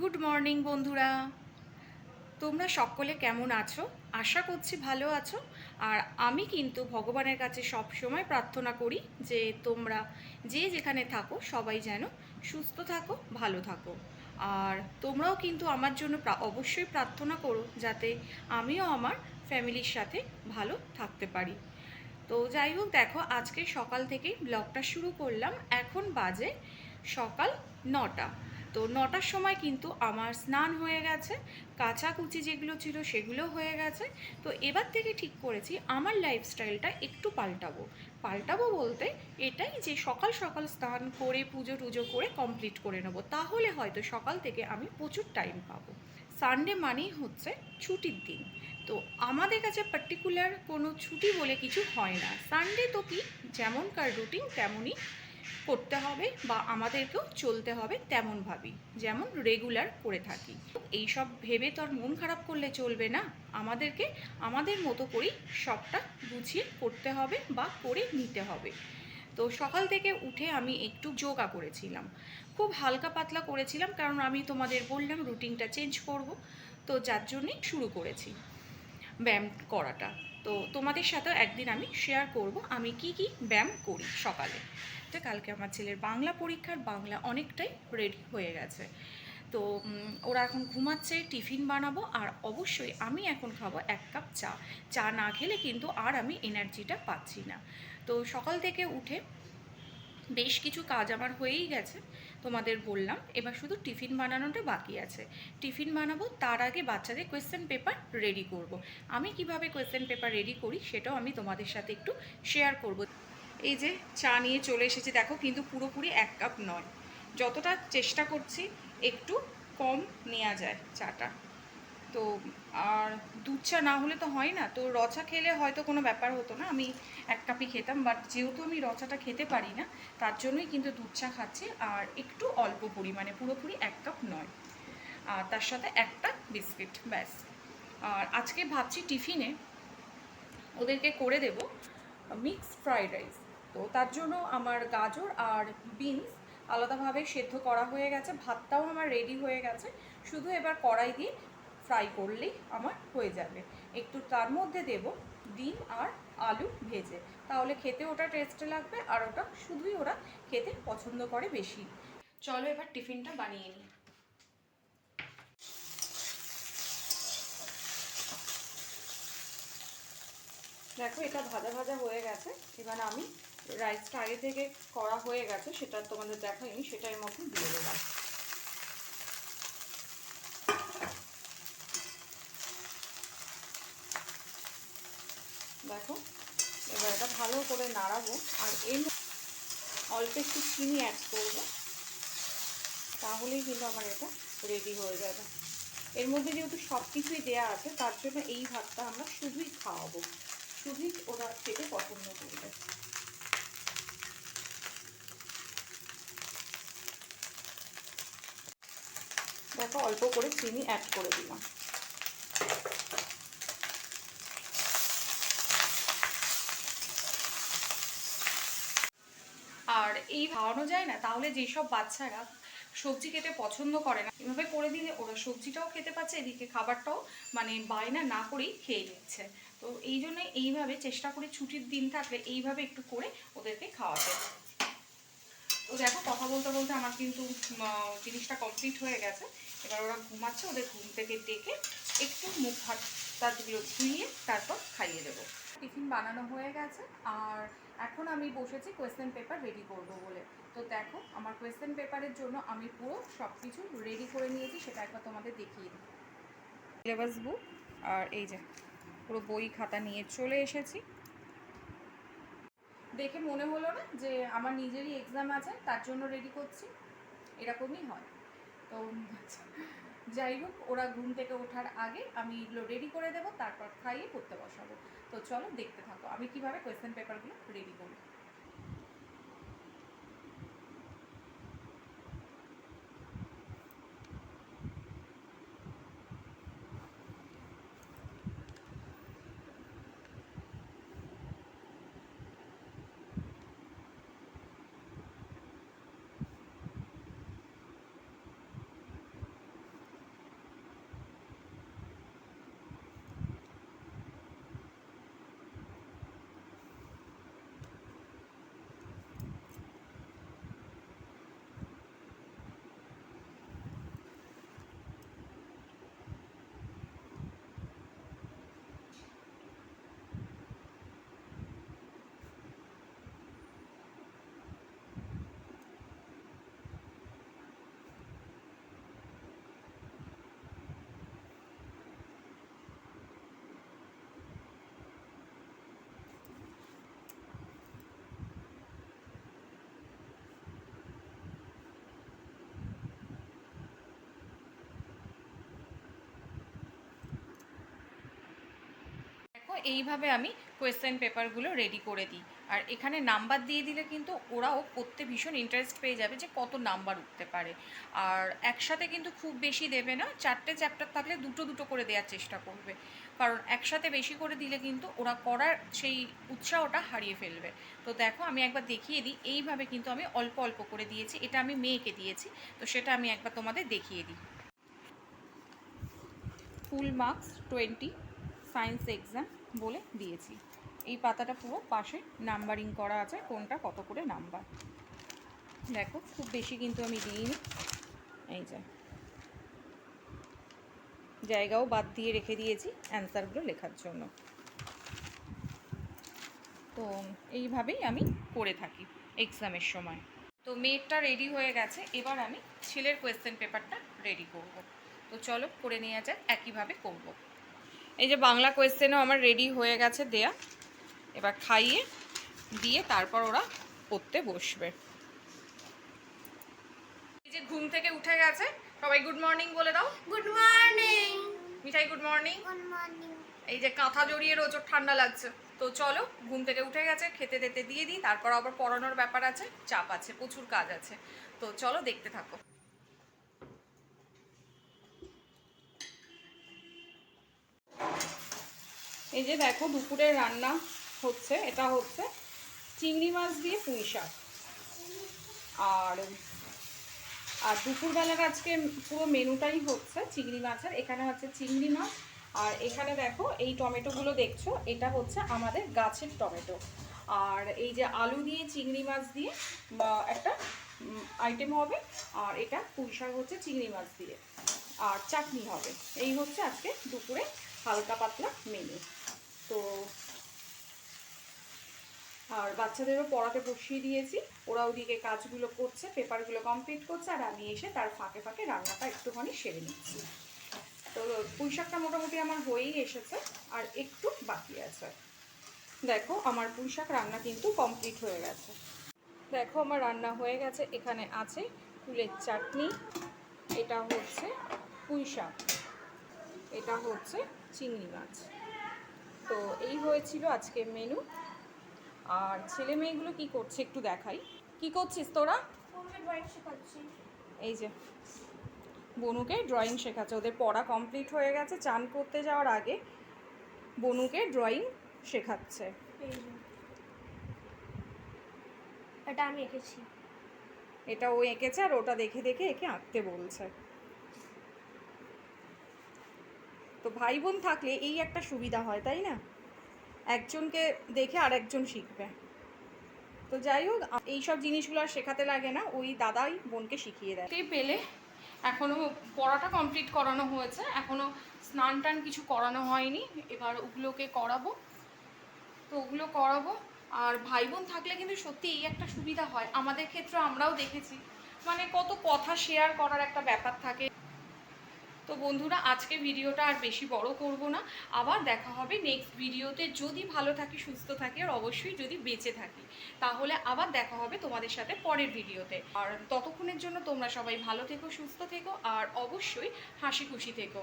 Good morning বন্ধুরা। তোমরা সকলে কেমন আছো? আশা করছি ভালো আছো। আর আমি কিন্তু ভগবানের কাছে সব সময় প্রার্থনা করি যে তোমরা যে যেখানে থাকো, সবাই যেন সুস্থ থাকো, ভালো থাকো। আর তোমরাও কিন্তু আমার জন্য অবশ্যই প্রার্থনা করো যাতে আমিও আমার ফ্যামিলির সাথে ভালো থাকতে পারি। তো যাই হোক, দেখো, আজকে সকাল থেকেই ব্লগটা শুরু করলাম। এখন বাজে সকাল নটা। তো নটার সময় কিন্তু আমার স্নান হয়ে গেছে, কাচাকুচি যেগুলো ছিল সেগুলো হয়ে গেছে। তো এবার থেকে ঠিক করেছি, আমার লাইফস্টাইলটা একটু পাল্টাবো। পাল্টাবো বলতে এটাই যে সকাল সকাল স্নান করে, পুজো টুজো করে কমপ্লিট করে নেব। তাহলে হয়তো সকাল থেকে আমি প্রচুর টাইম পাবো। সানডে মানেই হচ্ছে ছুটির দিন। তো আমাদের কাছে পার্টিকুলার কোনো ছুটি বলে কিছু হয় না। সানডে তো কি, যেমনকার রুটিন তেমনই করতে হবে বা আমাদেরকেও চলতে হবে তেমনভাবেই, যেমন রেগুলার করে থাকি। এই সব ভেবে তো আর মন খারাপ করলে চলবে না। আমাদেরকে আমাদের মতো করেই সবটা গুছিয়ে করতে হবে বা করে নিতে হবে। তো সকাল থেকে উঠে আমি একটু যোগা করেছিলাম। খুব হালকা পাতলা করেছিলাম কারণ আমি তোমাদের বললাম রুটিনটা চেঞ্জ করব। তো যার জন্যই শুরু করেছি ব্যায়াম করাটা। তো তোমাদের সাথেও একদিন আমি শেয়ার করব। আমি কি কি ব্যায়াম করি সকালে। তো কালকে আমার ছেলের বাংলা পরীক্ষার, বাংলা অনেকটাই রেডি হয়ে গেছে। তো ওরা এখন ঘুমাচ্ছে, টিফিন বানাবো আর অবশ্যই আমি এখন খাব এক কাপ চা। চা না খেলে কিন্তু আর আমি এনার্জিটা পাচ্ছি না। তো সকাল থেকে উঠে বেশ কিছু কাজ আমার হয়েই গেছে। তোমাদের বললাম, এবার শুধু টিফিন বানানোটা বাকি আছে টিফিন বানাবো, তার আগে বাচ্চাদের কোয়েশ্চেন পেপার রেডি করব। আমি কীভাবে কোয়েশ্চেন পেপার রেডি করি সেটাও আমি তোমাদের সাথে একটু শেয়ার করব। এই যে চা নিয়ে চলে এসেছি, দেখো কিন্তু পুরোপুরি এক কাপ নয় যতটা চেষ্টা করছি, একটু কম নেওয়া যায় চাটা তো আর দুধ চা না হলে তো হয় না। তো রচা খেলে হয়তো কোনো ব্যাপার হতো না। আমি এক কাপই খেতাম বাট যেহেতু আমি রচাটা খেতে পারি না, তার জন্যই কিন্তু দুধ চা খাচ্ছি, আর একটু অল্প পরিমাণে, পুরোপুরি এক কাপ নয়। আর তার সাথে একটা বিস্কিট, ব্যাস। আর আজকে ভাবছি টিফিনে ওদেরকে করে দেব মিক্স ফ্রাইড রাইস। তো তার জন্য আমার গাজর আর বিনস আলাদাভাবে সেদ্ধ করা হয়ে গেছে, ভাতটাও আমার রেডি হয়ে গেছে। শুধু এবার কড়াই দিয়ে ফ্রাই করলেই আমার হয়ে যাবে। একটু তার মধ্যে দেব ডিম আর আলু ভেজে। তাহলে খেতে ওটা টেস্টে লাগবে আর ওটা শুধুই ওরা খেতে পছন্দ করে বেশি। চলো এবার টিফিনটা বানিয়ে নিই। দেখো, এটা ভাজা ভাজা হয়ে গেছে। এবার আমি রাইসটা আগে থেকে করা হয়ে গেছে, সেটা তোমাদের দেখাইনি সেটা এর মধ্যে দিয়ে দিলাম দেখো। এবার এটা ভালো করে নাড়াবো। আর এর অল্প একটু চিনি অ্যাড করব। তাহলেই কিন্তু আমার এটা রেডি হয়ে যাবে। এর মধ্যে যেহেতু সব কিছুই দেওয়া আছে, তার জন্য এই ভাতটা আমরা শুধুই খাওয়াবো। শুধুই ওরা খেতে পছন্দ করবে। দেখো, অল্প করে চিনি অ্যাড করে দিলাম। আর এই খাওয়ানো যায় না, তাহলে যেসব বাচ্চারা সবজি খেতে পছন্দ করে না, এভাবে করে দিলে ওরা সবজিটাও খেতে পাচ্ছে এদিকে খাবারটাও মানে বায়না না করেই খেয়ে নিচ্ছে। তো এই জন্য এইভাবে চেষ্টা করি ছুটির দিন থাকলে এইভাবে একটু করে ওদেরকে খাওয়াতে। তো দেখো, কথা বলতে বলতে আমার কিন্তু জিনিসটা কমপ্লিট হয়ে গেছে। এবার ওরা ঘুমাচ্ছে, ওদের ঘুম থেকে ডেকে একটু মুখ হাত তাতগুলো ধুইয়ে তারপর খাইয়ে দেবো। টিফিন বানানো হয়ে গেছে, আর এখন আমি বসেছি কোয়েশ্চেন পেপার রেডি করব বলে। তো দেখো, আমার কোয়েশ্চেন পেপারের জন্য আমি পুরো সব কিছু রেডি করে নিয়েছি, সেটা একবার তোমাদের দেখিয়ে দিই। সিলেবাস বুক আর এই যে, পুরো বই খাতা নিয়ে চলে এসেছি। দেখে মনে হলো না যে আমার নিজেরই এক্সাম আছে, তার জন্য রেডি করছি? এরকমই হয়। তো যাই হোক, ওরা ঘুম থেকে ওঠার আগে আমি এগুলো রেডি করে দেবো, তারপর খাইয়ে পড়তে বসাবো। তো চলো দেখতে থাকো, আমি কীভাবে কোয়েশ্চেন পেপারগুলো রেডি করি দেখো, এইভাবে আমি কোয়েশ্চেন পেপারগুলো রেডি করে দিই। আর এখানে নাম্বার দিয়ে দিলে কিন্তু ওরাও পড়তে ভীষণ ইন্টারেস্ট পেয়ে যাবে যে কত নাম্বার উঠতে পারে। আর একসাথে কিন্তু খুব বেশি দেবে না, চারটে চ্যাপ্টার থাকলে দুটো দুটো করে দেওয়ার চেষ্টা করবে। কারণ একসাথে বেশি করে দিলে কিন্তু ওরা করার সেই উৎসাহটা হারিয়ে ফেলবে। তো দেখো, আমি একবার দেখিয়ে দিই, এইভাবে কিন্তু আমি অল্প অল্প করে দিয়েছি, এটা আমি মেয়েকে দিয়েছি, তো সেটা আমি একবার তোমাদের দেখিয়ে দিই। Full marks twenty science exam বলে দিয়েছি। এই পাতাটা পুরো পাশে নাম্বারিং করা আছে, কোনটা কত করে নাম্বার। দেখো, খুব বেশি কিন্তু আমি দিইনি। এই যে। জায়গাও বাদ দিয়ে রেখে দিয়েছি অ্যান্সারগুলো লেখার জন্য। তো এইভাবেই আমি করে থাকি এক্সামের সময়। তো মেয়েরটা রেডি হয়ে গেছে, এবার আমি ছেলের কোয়েশ্চেন পেপারটা রেডি করব। তো চলো, করে নেওয়া যাক, একইভাবে করব। এই যে বাংলা কোয়েশ্চেনও আমার রেডি হয়ে গেছে দেয়া। এবার খাইয়ে দিয়ে তারপর ওরা পড়তে বসবে। এই যে ঘুম থেকে উঠে গেছে সবাই গুড মর্নিং বলে দাও। Good morning Mithai good morning good morning এই যে কাঁথা জড়িয়ে রোজ ঠান্ডা লাগছে। তো চলো ঘুম থেকে উঠে গেছে খেতে দিতে দিয়ে দিই তারপর আবার পড়ানোর ব্যাপার আছে চাপ আছে প্রচুর কাজ আছে। তো চলো দেখতে থাকো। এই যে দেখো দুপুরে রান্না হচ্ছে, এটা হচ্ছে চিংড়ি মাছ দিয়ে পুঁই শাক। আর আর দুপুরবেলার আজকে পুরো মেনুটাই হচ্ছে চিংড়ি মাছের এখানে হচ্ছে চিংড়ি মাছ। আর এখানে দেখো এই টমেটোগুলো দেখছ, এটা হচ্ছে আমাদের গাছের টমেটো। আর এই যে আলু দিয়ে চিংড়ি মাছ দিয়ে একটা আইটেম হবে, আর এটা পুঁই শাক হচ্ছে চিংড়ি মাছ দিয়ে। আর চাটনি হবে। এই হচ্ছে আজকে দুপুরে হালকা পাতলা মেনু। তো আর বাচ্চাদেরও পড়াতে বসিয়ে দিয়েছি। ওরা ওদিকে কাজগুলো করছে, পেপারগুলো কমপ্লিট করছে, আর আমি এসে তার ফাঁকে ফাঁকে রান্নাটা একটুখানি সেরে নিচ্ছি। তো পুঁই শাকটা মোটামুটি আমার হয়েই এসেছে, আর একটু বাকি আছে। দেখো, আমার পুঁই শাক রান্না কিন্তু কমপ্লিট হয়ে গেছে। দেখো, আমার রান্না হয়ে গেছে, এখানে আছে ফুলের চাটনি, এটা হচ্ছে পুঁই শাক এটা হচ্ছে চিংড়ি মাছ। হয়েছিল আজকে মেনু আর ছেলে মেয়েগুলো কি করছে একটু দেখাই। কি করছিস তোরা? এই যে বনুকে ড্রয়িং শেখাচ্ছে। ওদের পড়া কমপ্লিট হয়ে গেছে চান করতে যাওয়ার আগে বনুকে ড্রয়িং শেখাচ্ছে। এটা আমি এঁকেছি। এটা ও এঁকেছে আর ওটা দেখে দেখে একে আঁকতে বলছে। তো ভাই বোন থাকলে এই একটা সুবিধা হয় তাই না? একজনকে দেখে আর একজন শিখবে। তো যাই হোক এইসব জিনিসগুলো আর শেখাতে লাগে না, ওই দাদাই বোনকে শিখিয়ে দেয়। সেই পেলে এখনও পড়াটা কমপ্লিট করানো হয়েছে। এখনও স্নান টান কিছু করানো হয়নি। এবার ওগুলোকে করাবো। তো ওগুলো করাবো। আর ভাই বোন থাকলে কিন্তু সত্যি এই একটা সুবিধা হয়। আমাদের ক্ষেত্রে আমরাও দেখেছি। মানে কত কথা শেয়ার করার একটা ব্যাপার থাকে। তো বন্ধুরা, আজকে ভিডিওটা আর বেশি বড় করব না। আবার দেখা হবে নেক্সট ভিডিওতে। যদি ভালো থাকি, সুস্থ থাকি, আর অবশ্যই যদি বেঁচে থাকি, তাহলে আবার দেখা হবে তোমাদের সাথে পরের ভিডিওতে। আর ততক্ষণের জন্য তোমরা সবাই ভালো থেকো, সুস্থ থেকো, আর অবশ্যই হাসি খুশি থেকো।